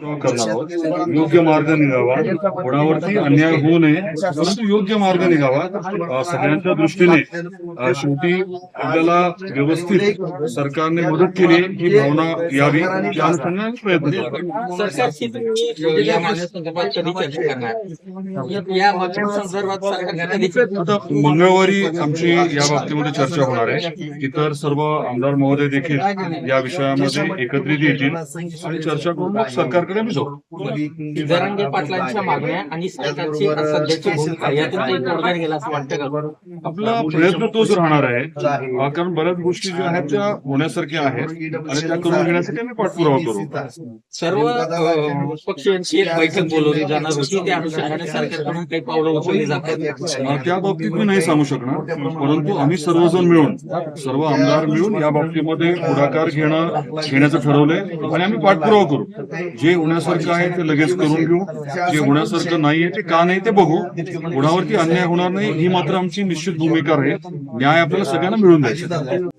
करणार आहोत. योग्य मार्ग निघावा. कोणावरती अन्याय होऊ नये परंतु योग्य मार्ग निघावा. सगळ्यांच्या दृष्टीने शेवटी आपल्याला व्यवस्थित सरकारने मदत केली ही भावना यावी. या अनुषंगाने प्रयत्न सरकार आता मंगळवारी आमची या बाबतीमध्ये चर्चा होणार आहे. इतर सर्व आमदार महोदय देखील या विषयामध्ये एकत्रित येतील. आणि चर्चा करून मग सरकारकडे आम्ही जाऊ जरांगे पाटलांच्या मागण्या आणि सरकारची सध्याची भूमिका यातून काही तोडगा गेला असं वाटतं का? आपला प्रयत्न तोच राहणार आहे. कारण बऱ्याच गोष्टी ज्या आहेत त्या होण्यासारख्या आहेत. आणि त्या करून घेण्यासाठी आम्ही पाठपुरावा करू. सर्व अं, पक्षीयांची एक बैठक बोलवली जाणार होती. त्या अनुषंगाने सरकारकडून काही पावलं उचलली जातात. त्या बाबतीत मी नाही सांगू शकणार. परंतु आम्ही सर्वजण मिळून सर्व आमदार मिळून या बाबतीमध्ये पुढाकार घेणं घेण्याचं ठरवलंय आणि आम्ही पाठपुरावा करू. जे होण्यासारखं आहे ते लगेच करून घेऊ. जे होण्यासारखं नाहीये ते का नाही ते बघू. कोणावरती अन्याय होणार नाही ही मात्र आमची निश्चित भूमिका राहील. न्याय आपल्याला सगळ्यांना मिळून द्यायचा